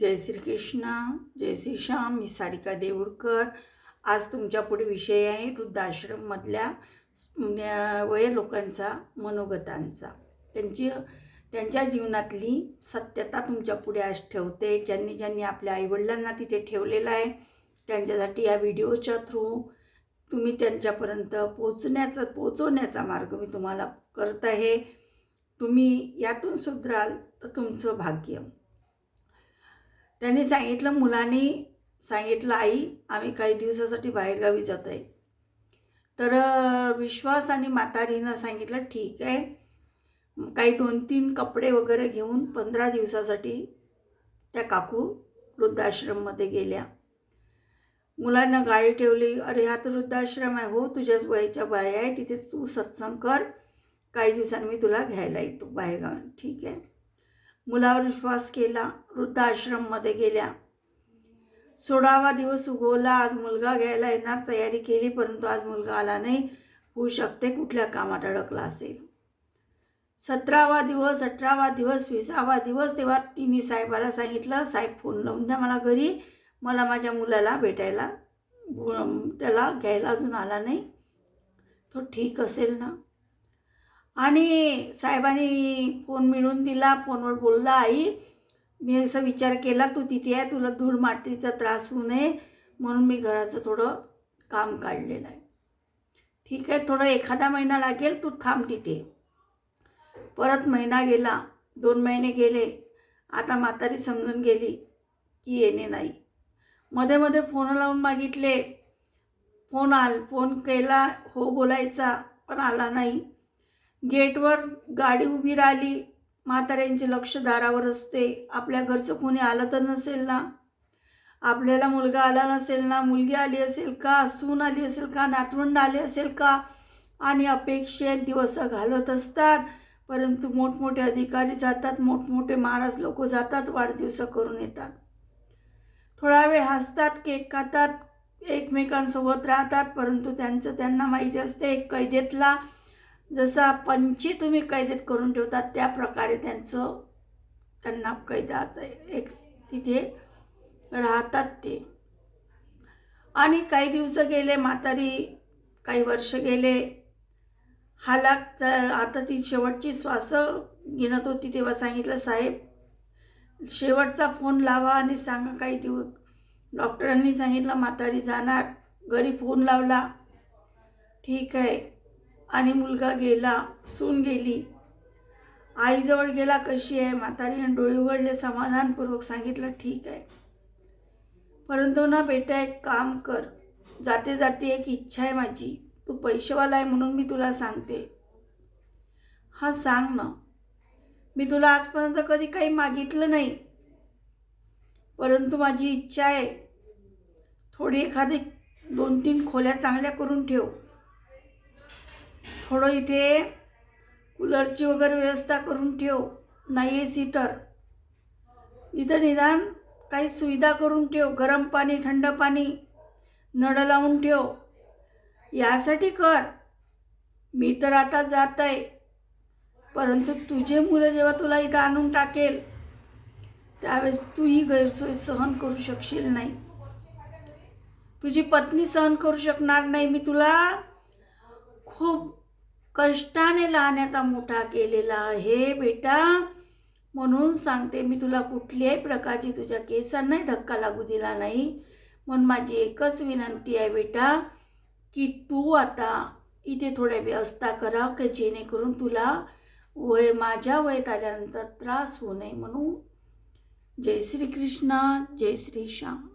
जय श्रीकृष्ण जय श्री श्याम मी सारिका देऊळकर. आज तुमच्यापुढे विषय आहे वृद्धाश्रममधल्या वय लोकांचा मनोगतांचा. त्यांची त्यांच्या जीवनातली सत्यता तुमच्यापुढे आज ठेवते. ज्यांनी ज्यांनी आपल्या आईवडिलांना तिथे ठेवलेलं आहे त्यांच्यासाठी या व्हिडिओच्या थ्रू तुम्ही त्यांच्यापर्यंत पोचण्याचा पोचवण्याचा मार्ग मी तुम्हाला करत आहे. तुम्ही यातून सुधराल तर तुमचं भाग्य. त्यांनी सांगितलं मुलांनी सांगितलं आई आम्ही काही दिवसासाठी बाहेरगावी जात आहे. तर विश्वास आणि म्हातारीनं सांगितलं ठीक आहे. काही दोन तीन कपडे वगैरे घेऊन पंधरा दिवसासाठी त्या काकू वृद्धाश्रममध्ये गेल्या. मुलांना गाडी ठेवली अरे हा तर वृद्धाश्रम आहे हो तुझ्याच वयाच्या बाया आहे तिथे तू सत्संग कर. काही दिवसांनी मी तुला घ्यायला येतो बाहेरगाव ठीक आहे. मुलावर विश्वास केला वृद्धाश्रममध्ये गेल्या. सोळावा दिवस उगवला. आज मुलगा घ्यायला येणार तयारी केली परंतु आज मुलगा आला नाही. होऊ शकते कुठल्या कामात अडकला असेल? सतरावा दिवस अठरावा दिवस विसावा दिवस तेव्हा तिने साहेबाला सांगितलं साहेब फोन लावून द्या मला घरी. मला माझ्या मुलाला भेटायला गु- त्याला घ्यायला अजून आला नाही. तो ठीक असेल ना? आणि साहेबांनी फोन मिळवून दिला फोनवर बोलला आई मी असा विचार केला तू तिथे आहे तुला धूळ मातीचा त्रास होऊ नये म्हणून मी घराचं थोडं काम काढलेलं आहे. ठीक आहे थोडं एखादा महिना लागेल तू थांब तिथे. परत महिना गेला दोन महिने गेले आता म्हातारी समजून गेली की येणे नाही. मध्ये मध्ये फोन लावून मागितले फोन आल फोन केला हो बोलायचा पण आला नाही. गेटवर गाडी उभी राहिली. म्हाताऱ्यांचे लक्ष दारावर असते. आपल्या घरचं कोणी आलं तर नसेल ना? आपल्याला मुलगा आला नसेल ना? मुलगी आली असेल का? सून आली असेल का? नातवंड आले असेल का? आणि अपेक्षेत दिवस घालवत असतात. परंतु मोठमोठे अधिकारी जातात. मोठमोठे महाराज लोक जातात. वाढदिवस करून येतात. थोडा वेळ हसतात केक खातात एकमेकांसोबत राहतात. परंतु त्यांचं त्यांना माहिती असते. एक कैदेतला जसा पंची तुम्ही कैदेत करून ठेवतात त्या प्रकारे त्यांचं त्यांना कैदाचं एक तिथे राहतात ते. आणि काही दिवस गेले म्हातारी काही वर्ष गेले हालाक आता ती शेवटची श्वास घेणत होती तेव्हा सांगितलं साहेब शेवटचा फोन लावा आणि सांगा काही दिवस डॉक्टरांनी सांगितलं म्हातारी जाणार घरी फोन लावला. ठीक आहे. आणि मुलगा गेला सून गेली. आईजवळ गेला कशी आहे? म्हातारीने डोळे उघडले समाधानपूर्वक सांगितलं ठीक आहे. परंतु ना बेटा एक काम कर. जाते जाते एक इच्छा आहे माझी. तू पैसेवाला आहे म्हणून मी तुला सांगते. हां सांग ना. मी तुला आजपर्यंत कधी काही मागितलं नाही. परंतु माझी इच्छा आहे. थोडी एखादी दोन तीन खोल्या चांगल्या करून ठेव. थोडं इथे कूलरची वगैरे व्यवस्था करून ठेव. नाही ए सी तर. इथं निदान काही सुविधा करून ठेव. गरम पाणी थंड पाणी नळ लावून ठेव. यासाठी कर. मी तर आता जात आहे परंतु तुझे मुलं जेव्हा तुला इथं आणून टाकेल त्यावेळेस तू ही गैरसोय सहन करू शकशील नाही. तुझी पत्नी सहन करू शकणार नाही. मी तुला खूप कष्टाने लहानाचा मोठा केलेला आहे बेटा. म्हणून सांगते मी तुला कुठल्याही प्रकारची तुझ्या केसांनाही धक्का लागू दिला नाही. म्हणून माझी एकच विनंती आहे बेटा की तू आता इथे थोड्या व्यवस्था करा की जेणेकरून तुला वय माझ्या वयात आल्यानंतर त्रास होऊ नये म्हणून. जय श्री कृष्ण जय श्री श्याम.